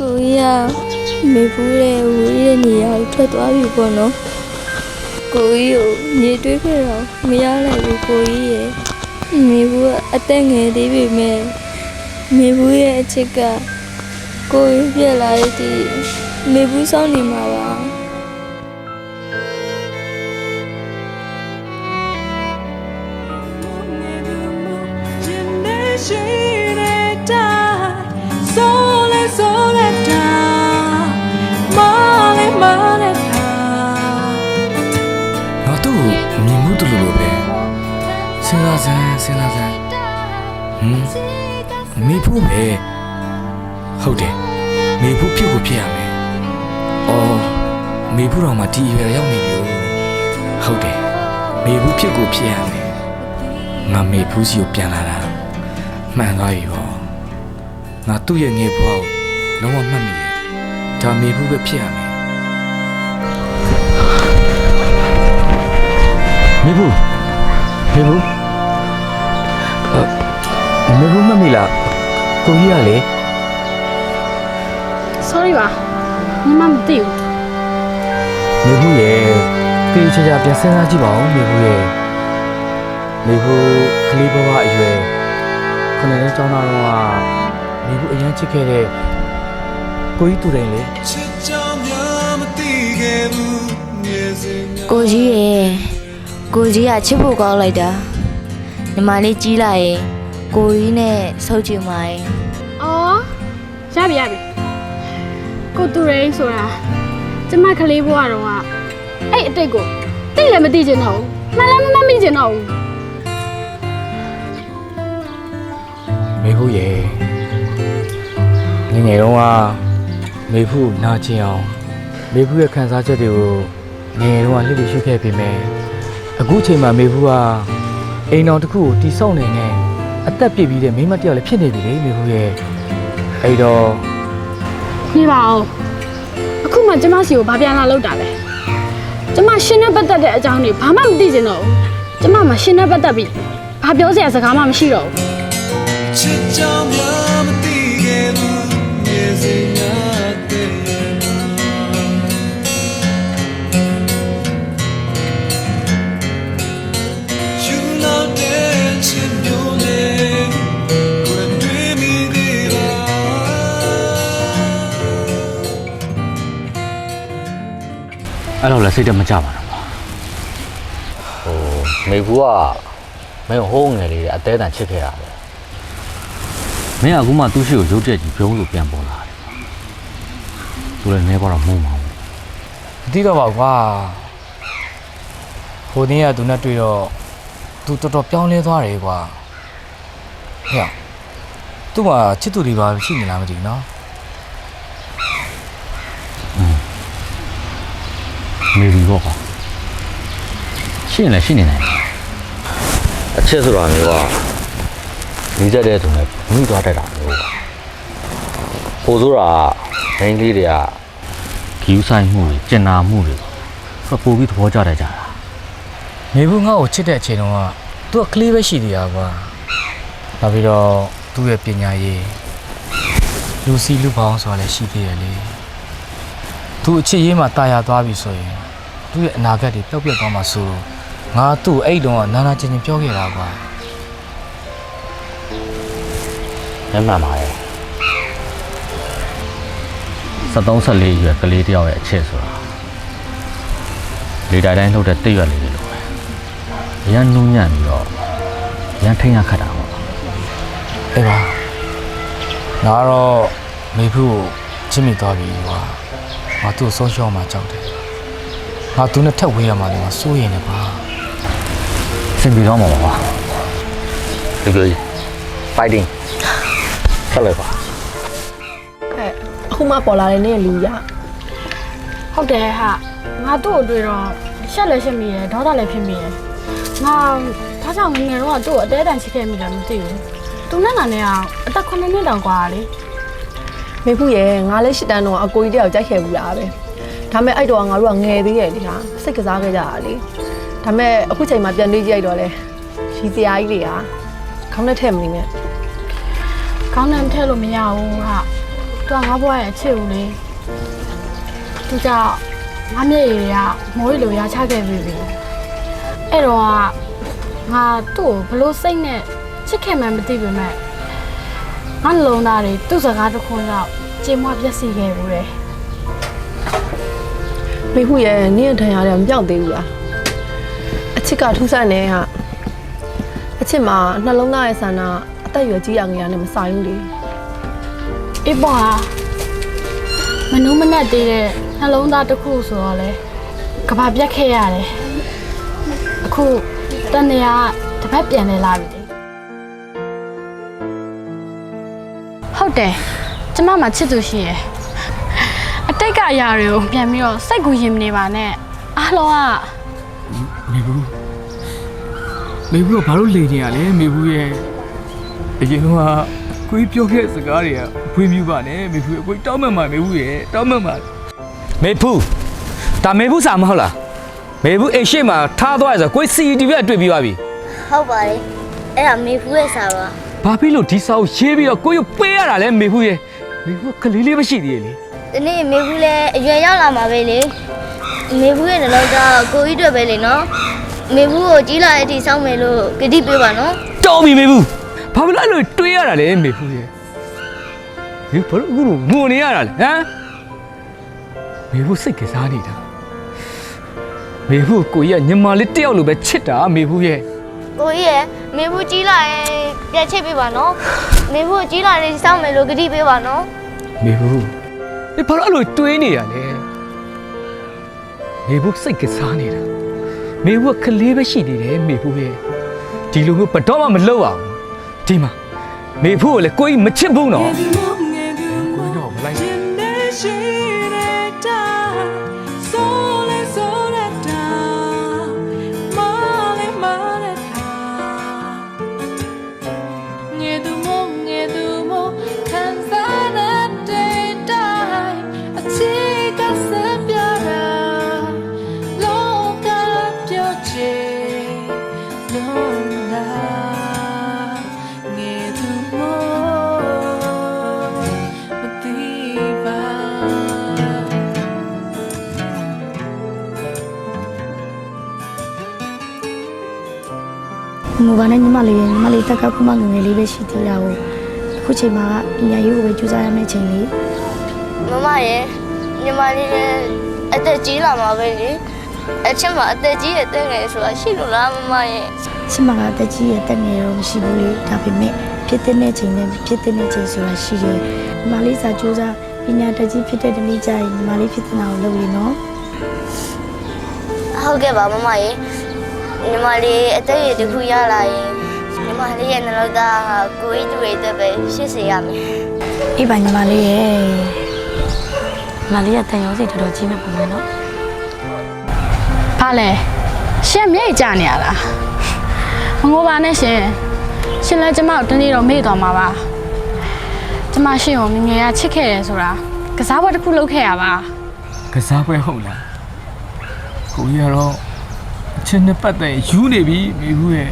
ကိုကြီးကမေဖူးတဲ့ဝေးတဲ့နေရာကိုထွက်သွားပြီပေါ့နော်ကိုကြီးကိုမြေတွေးခဲ့တော့မရလိုက်ဘူးကိုကြီးရဲ့မေဖူးကအသက်ငယ်သေးပေမဲ့မေဖူးရဲ့အချစ်ကကိုကြီးပြက်လာတဲ့ဒီမေဖူးဆောင်နေမှာပါ စဉ်းစားစမ်းစဉ်းစားစမ်းဟမ်မေဖို့ပဲဟုတ်တယ်မေဖို့ဖြစ်ကိုဖြစ်ရမယ်အော်မေဖို့တော့မှဒီအရွယ်ရောက်နေပြီဟုတ်တယ်မေဖို့ဖြစ်ကိုဖြစ်ရမယ်ငါမေဖို့စီကိုပြန်လာတာမှန်သွားပြီဟောငါသူ့ရဲ့ငယ်ဘဝကိုလုံးဝမှတ်မိတယ်ဒါမေဖို့ပဲဖြစ်ရမယ်မေဘူးမေဘူး အမေဘူးမတ်မိလားကိုကြီးကလေ sorry ပါညီမမသိဘူးမေဘူးရဲ့တေးချာချာပြန်စဉ်းစားကြည့်ပါဦးမေဘူးရဲ့မေဘူးကလေးဘဝအရွယ်ခဏလေးကြောင်းသားတော့ကမေဘူးအရန်ချစ်ခဲ့တဲ့ကိုကြီးတူတယ်လေချစ်ကြောင်များမသိခဲ့ဘူးမြေစင်များကိုကြီးရဲ့ကိုကြီးကချစ်ဖို့ကောင်းလိုက်တာညီမလေးကြီးလာရင် ကိုကြီးနဲ့ဆုပ်ချင်ပါရဲ့အော်ရပြီရပြီကိုတူရိန်ဆိုတာကျမကလေးဘွားတော့ကအဲ့အတိတ်ကိုသိလည်းမသိချင်တော့ဘူးမှန်လည်းမမှတ်မိချင်တော့ဘူးမေဘူးရဲ့ငယ်ငယ်တုန်းကမေဘူးနာကျင်အောင်မေဘူးရဲ့ခံစားချက်တွေကိုငယ်ငယ်တုန်းကလှည့်လည်ရှုခဲ့ပေမဲ့အခုချိန်မှာမေဘူးကအိမ်တော်တစ်ခုကိုတိဆောက်နေနဲ့ အသက်ပြည့်ပြီးတဲ့မိန်းမတစ်ယောက်လည်းဖြစ်နေပြီလေမေဘူးရဲ့အဲ့တော့နေပါအောင်အခုမှကျမစီကိုဘာပြန်လာလောက်တာလဲကျမရှင်းနဲ့ပတ်သက်တဲ့အကြောင်းတွေဘာမှမသိချင်တော့ဘူးကျမမှရှင်းနဲ့ပတ်သက်ပြီးဘာပြောစရာစကားမှမရှိတော့ဘူး စိတ်တမကြပါတော့ဟိုမိဘူးကမင်းဟိုးငယ်လေးတဲ့အသေးတန်ချစ်ခဲ့တာပဲမင်းကအခုမှသူ့ရှိကိုရုတ်တရက်ကြီးပြုံးလို့ပြန်ပေါ်လာတယ်သူလည်းနေပါတော့မုန်းပါဘူးမသိတော့ပါဘူးကွာဟိုနေ့ကသူနဲ့တွေ့တော့သူတော်တော်ပြောင်းလဲသွားတယ်ကွာဟဲ့သူ့မှာချစ်သူတွေပါရှိနေလားမသိဘူးနော် မေရီပေါ့ကွာရှင်းလည်းရှင်းနေနိုင်တယ်အချစ်ဆိုတာမျိုးကဒီကြတဲ့သူနဲ့မိသွားတတ်တာမျိုးပါပို့ဆိုတာဒိန်းကလေးတွေကဂီးဆိုင်မှုတွေကျင်နာမှုတွေဆိုပို့ပြီးသဘောကျတတ်ကြတာမေဘူးငါ့ကိုချစ်တဲ့အချိန်တုန်းကသူကကလေးပဲရှိသေးတာကွာနောက်ပြီးတော့သူ့ရဲ့ပညာရေးလူစီလူပေါင်းဆိုတာလည်းရှိသေးတယ်လေ သူအချစ်ရေးမှာတာယာသွားပြီဆိုရင်သူ့ရဲ့အနာဂတ်တွေပျောက်ပြက်သွားမှာဆိုလို့ငါသူ့ကိုအဲ့တုန်းကနာနာကျင်ကျင်ပြောခဲ့တာကွာမျက်မှန်ပါရဲ့73 14ရွယ်ကလေးတယောက်ရဲ့အချက်ဆိုတာလေတိုင်းတိုင်းလှုပ်တဲ့တိတ်ရွက်လေးတွေလိုပဲရန်နူးညံ့ပြီးတော့ရန်ထိန်ရခတ်တာပေါ့အေးပါငါကတော့မေဘူးကိုချစ်မိသွားပြီကွာ ငါသူ့ကိုဆုံးရှုံးမှကြောက်တယ်ငါသူနဲ့ထက်ဝေးရမှာလေငါစိုးရင်လည်းကွာ စင်ပြီးတော့မှာပါဒီလို fighting ဆက်လိုက်ပါ အဲ့အခုမှပေါ်လာတဲ့နေ့လူရ ဟုတ်တယ်ဟာငါတို့အတွေ့တော့ရှက်လည်းရှက်မိတယ်ဒေါသလည်းဖြစ်မိတယ်ငါဒါကြောင့်ငယ်ငယ်တော့သူ့ကိုအသေးတန်ချစ်ခဲ့မိတယ်မသိဘူးသူနဲ့ငါနဲ့အောင်အသက်9နှစ်တောင်กว่าလေ မေဖူးရဲ့ငါလည်းရှစ်တန်းတော့အကိုကြီးတယောက်ကြိုက်ခဲ့ဘူးလားပဲဒါမဲ့အဲ့တော့ငါတို့ကငယ်သေးရဲ့ဒီဟာစိတ်ကစားခဲ့ကြတာလေဒါမဲ့အခုချိန်မှာပြန်တွေးကြည့်လိုက်တော့လေရီစရာကြီးတွေကခေါင်းနဲ့ထည့်မနေနဲ့ခေါင်းနဲ့ထည့်လို့မရဘူးဟာသူကငါဘွားရဲ့အချစ်ဦးလေသူကြောင့်ငါမျက်ရည်တွေကမိုးရီလိုရချခဲ့ပြီပြီအဲ့တော့ကငါသူ့ကိုဘလို့စိတ်နဲ့ချစ်ခင်မှန်းမသိပေမဲ့ ငါနှလုံးသားတွေသူ့စကားတစ်ခွန်းကြောင့်ကြေမွပြက်စီခဲ့ဘူးတယ်မေဖူးရဲ့နင့်ရဲ့ဒဏ်ရာတွေမပြောက်သေးဘူးလားအချစ်ကထူးဆန်းနေဟာအချစ်မှာနှလုံးသားရဲ့ဆန္ဒအသက်အရွယ်ကြီးရငယ်ရနဲ့မဆိုင်ဘူးလေအေးပါမနှုံးမနဲ့သေးတဲ့နှလုံးသားတစ်ခုဆိုတော့လေကဘာပြက်ခဲ့ရတယ်အခုတန်နေရတစ်ပတ်ပြန်လဲလာပြီ ဟုတ်တယ်ကျမမှာချစ်သူရှိရယ်အတိတ်ကအရာတွေကိုပြန်ပြီးတော့စိတ်ကူရင်မနေပါနဲ့အားလုံးကမေဘူးမေဘူးကဘာလို့လေနေရလဲမေဘူးရဲ့အရင်ကကိုကြီးပြောခဲ့တဲ့စကားတွေကဖွေးမြူပါနဲ့မေဘူးရဲ့ကိုကြီးတောင်းမှန်ပါမေဘူးရဲ့တောင်းမှန်ပါမေဖူးဒါမေဖူးစာမဟုတ်လားမေဖူးအိမ်ရှိမှာထားသွားရဆိုကိုယ် CCTV ကတွေ့ပြီးသွားပြီဟုတ်ပါတယ်အဲ့ဒါမေဖူးရဲ့စာပါ ဘာဖြစ်လို့ဒီစာကိုရေးပြီးတော့ကိုယ်ရပေးရတာလဲမေဖူးရဲ့မေဖူးကကလေးလေးမရှိသေးရဲ့လေဒီနေ့မေဖူးလည်းအရွယ်ရောက်လာမှာပဲလေမေဖူးရဲ့နှလုံးသားကိုကြီးအတွက်ပဲလေနော်မေဖူးကိုကြီးလာတဲ့အထိစောင့်မယ်လို့ကတိပေးပါနော်တော်ပြီမေဖူးဘာဖြစ်လို့အဲ့လိုတွေးရတာလဲမေဖူးရဲ့ဒီဘာလို့အခုလိုငိုနေရတာလဲဟမ်မေဖူးစိတ်ကစားနေတာမေဖူးကိုကြီးကညီမလေးတယောက်လိုပဲချစ်တာမေဖူးရဲ့ ကိုကြီးရဲ့မေဖူးကြီးလာရင်ပြန်ချစ်ပေးပါနော်မေဖူးကိုကြီးလာတဲ့အထိစောင့်မယ်လို့ကတိပေးပါနော်မေဘူးဒီဘာလို့အဲ့လိုတွေးနေရလဲမေဘူးစိတ်ကစားနေတာမေဘူးကကလေးပဲရှိနေတယ်မေဘူးရဲ့ဒီလိုမျိုးဘတော်မှမလုပ်အောင်ဒီမှာမေဘူးကိုလည်းကိုကြီးမချစ်ဘူးနော် ကိုကြီးတော့မလိုက်ဘူး မူပါနဲ့ညီမလေးညီမလေးတက်ကခုမှငယ်ငယ်လေးပဲရှိသေးတာကိုအခုချိန်မှာပညာရေးကိုပဲကြိုးစားရမယ့်ချိန်လေးမမရဲ့ညီမလေးလည်းအသက်ကြီးလာမှာပဲလေအချက်မှာအသက်ကြီးရဲ့တဲ့ငယ်ဆိုတာရှိလို့လားမမရဲ့ရှိမှကတက်ကြီးရဲ့တက်ငယ်တော့မရှိဘူးလေဒါပေမဲ့ဖြစ်တဲ့ချိန်နဲ့ဖြစ်တဲ့ချိန်ဆိုတာရှိတယ်ညီမလေးစာကြိုးစားပညာတက်ကြီးဖြစ်တဲ့တနည်းကြရင်ညီမလေးဖြစ်တဲ့နာကိုလုပ်ရနော်ဟုတ်ကဲ့ပါမမရဲ့ ညီမလေးအသက်ရည်တစ်ခုရလာရင်ညီမလေးရဲ့နှလုံးသားဟာကိုကြီးတူရဲ့အတွက်ပဲရှစ်စေရမယ်အေးပါညီမလေးရဲ့ညီမလေးကတန်ရုံးစီတော်တော်ကြီးမဲ့ပုံပဲနော်ဘာလဲရှင်မြိတ်ကြနေရလားမငိုပါနဲ့ရှင်ရှင်လည်းကျမကိုတနေ့တော့မေ့သွားမှာပါကျမရှင်ကိုငယ်ငယ်ကချစ်ခဲ့တယ်ဆိုတာကစားပွဲတစ်ခုလုပ်ခဲ့ရပါကစားပွဲဟုတ်လားကိုကြီးကတော့အ ချင်းနဲ့ပတ်သက်ရင်ယူနေပြီမေဘူးရဲ့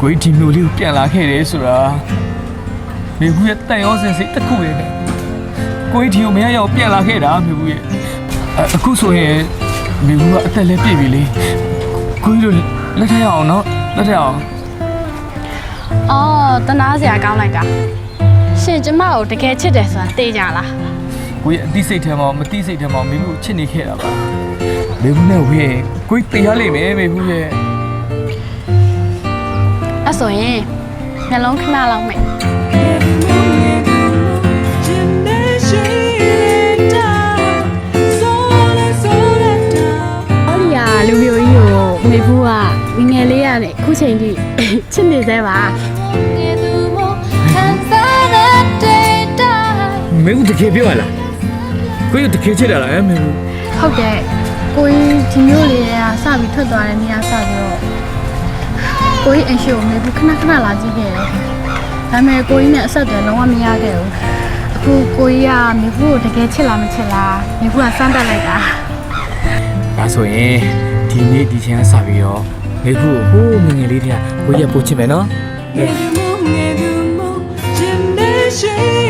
ကိုကြီးဒီမျိုးလေးကိုပြန်လာခဲ့တယ်ဆိုတာမေဘူးရဲ့တန်ရောစင်စိတ်တစ်ခုရဲ့နဲ့ကိုကြီးဒီကိုမရရအောင်ပြန်လာခဲ့တာမေဘူးရဲ့အအခုဆိုရင်မေဘူးကအသက်လည်းပြည့်ပြီလေကိုကြီးတို့လက်ထက်ရအောင်နော်လက်ထက်အောင်အော်တနာစရာကောင်းလိုက်တာရှင်ကျမကိုတကယ်ချစ်တယ်ဆိုတာသိကြလားကိုကြီးအသိစိတ်ထဲမှာမသိစိတ်ထဲမှာမေဘူးကိုချစ်နေခဲ့တာပါ မေဘူးနဲ့ဝေးကိုကြီးတရားလိမ့်မယ်မေဘူးရဲ့အဲ့ဆိုရင်မျက်လုံးခဏလောက်မိတ်အော်ဒီယာလူမျိုးကြီးကိုမေဘူးကငငယ်လေးရတဲ့ခုချိန်ထိ ချစ်နေသေးပါမေဘူးတကယ်ပြောရလားကိုကြီးတကယ်ချစ်တာလားမေဘူးဟုတ်တယ် ကိုကြီးဒီမျိုးလေးကစပြီးထွက်သွားတဲ့နေရာစပြီးတော့ကိုကြီးအန်ရှိကိုမေဘူးခဏခဏလာကြည့်ခဲ့တယ်ဒါပေမဲ့ကိုကြီးနဲ့အဆက်အသွယ်လုံးဝမရခဲ့ဘူးအခုကိုကြီးကမေဘူးကိုတကယ်ချစ်လားမချစ်လားမေဘူးကစမ်းတတ်လိုက်တာဒါဆိုရင်ဒီနေ့ဒီချိန်ကစပြီးတော့မေဘူးကိုဟိုးငယ်ငယ်လေးတည်းကကိုကြီးကပို့ချစ်မယ်နော်ငယ်သူမို့ငယ်သူမို့ Generation